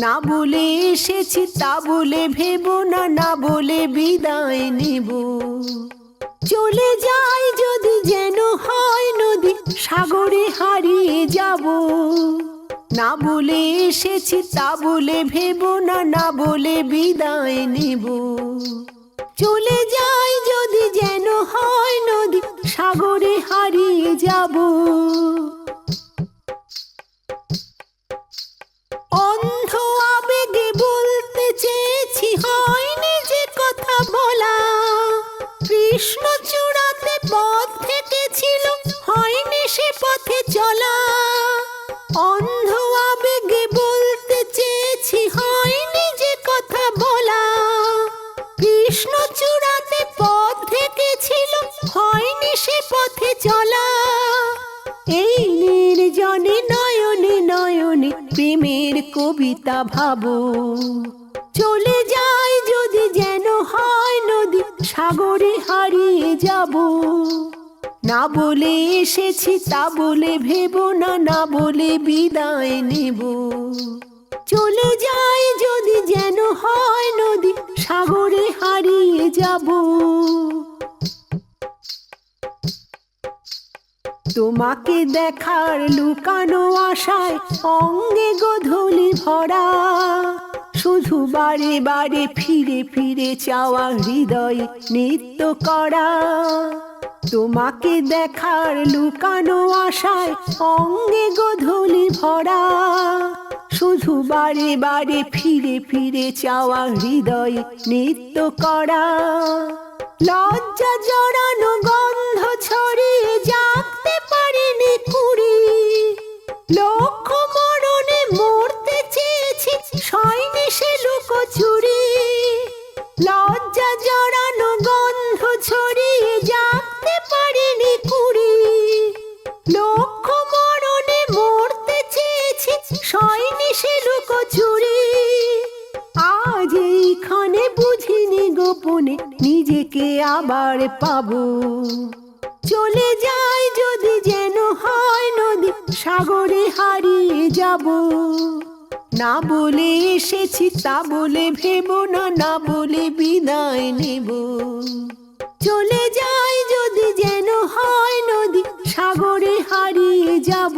না বলে এসেছি তা বলে ভেবো না না বলে বিদায় নেব। চলে যাই যদি যেন হয় নদী, সাগরে হারিয়ে যাব। না বলে এসেছি তা বলে ভেবো না না বলে বিদায় নেব। চলে যাই কৃষ্ণ চূড়াতে পথ থেকেছিল, হয়নি সে পথে চলা। অন্ধ আবেগে বলতে চেয়েছি, হয়নি যে কথা বলা। কৃষ্ণ চূড়াতে পথ থেকেছিল, হয়নি সে পথে চলা। এই নির্জনে নয়নে নয়নে প্রেমের কবিতা ভাবো। চলে যায় সাগরে হারিয়ে যাব। না বলে এসেছি, তা বলে ভেবো না না বলে বিদায় নেব। চলে যায় যদি যেন হয় নদী, সাগরে হারিয়ে যাব। তোমাকে দেখার লুকানো আশায় অঙ্গে গোধূলি ভরা। শুধু বারে বারে ফিরে ফিরে চাওয়া হৃদয় নৃত্য করা। তোমাকে দেখার লুকানো আশায় অঙ্গে গোধূলি ভরা। শুধু বারে বারে ফিরে ফিরে চাওয়া হৃদয় নৃত্য করা। লজ্জা জড়ানো সয়নি সে লুকোচুরি লজ্জা জড়ানো গন্ধ ছড়িয়ে জাগতে পারিনি কুড়ি। লক্ষ মরণে মরতে চেয়েছি সয়নি সে লুকোচুরি আজ এইখানে বুঝিনি গোপনে, নিজেকে আবার পাবো। চলে যাই যদি যেন হয় নদী, সাগরে হারিয়ে যাব। না বলে এসেছি, তা বলে ভেবো না না বলে বিদায় নেব। চলে যাই যদি যেন হয় নদী, সাগরে হারিয়ে যাব।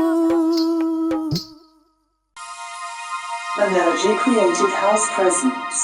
Energy Creative House presents